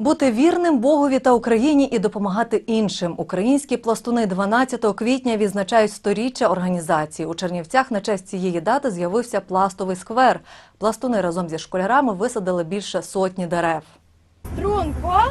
Бути вірним Богові та Україні і допомагати іншим. Українські пластуни 12 квітня відзначають сторіччя організації. У Чернівцях на честь цієї дати з'явився пластовий сквер. Пластуни разом зі школярами висадили більше сотні дерев. Струнко,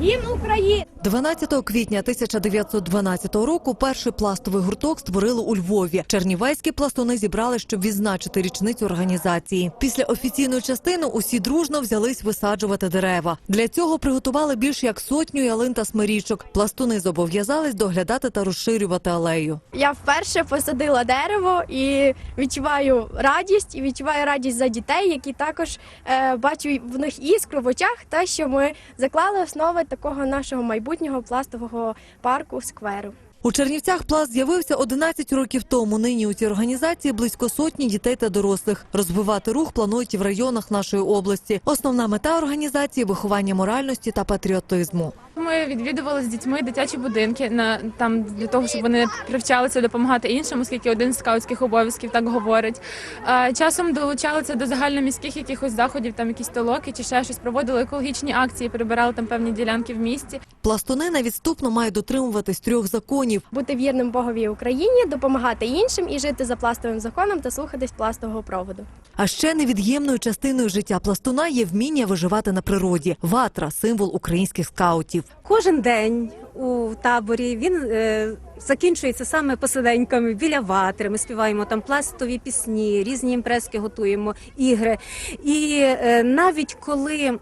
гімн України. 12 квітня 1912 року перший пластовий гурток створили у Львові. Чернівецькі пластуни зібрали, щоб відзначити річницю організації. Після офіційної частини усі дружно взялись висаджувати дерева. Для цього приготували більш як сотню ялин та смирічок. Пластуни зобов'язались доглядати та розширювати алею. Я вперше посадила дерево і відчуваю радість, і відчуваю радість за дітей, які також е, бачу в них іскру в очах, те, що ми заклали основи такого нашого майбутнього пластового парку скверу. У Чернівцях пласт з'явився 11 років тому. Нині у цій організації близько сотні дітей та дорослих. Розвивати рух планують і в районах нашої області. Основна мета організації виховання моральності та патріотизму. Ми відвідували з дітьми дитячі будинки на там для того, щоб вони привчалися допомагати іншим, оскільки один з скаутських обов'язків так говорить. Е, Часом долучалися до загальноміських якихось заходів, там якісь толоки чи ще щось, проводили екологічні акції, прибирали там певні ділянки в місті. Пластуни невідступно мають дотримуватись трьох законів. Бути вірним Богові Україні, допомагати іншим і жити за пластовим законом та слухатись пластового проводу. А ще невід'ємною частиною життя пластуна є вміння виживати на природі. Ватра символ українських скаутів. Кожен день у таборі він е, закінчується саме посиденьками біля ватри. Ми співаємо там пластові пісні, різні імпрески готуємо, ігри. І е, навіть коли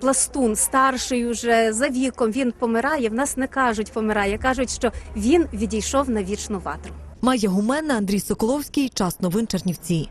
пластун старший уже за віком він помирає, в нас не кажуть помирає, кажуть, що він відійшов на вічну ватру. Майя Гуменна, Андрій Соколовський. Час новин Чернівці.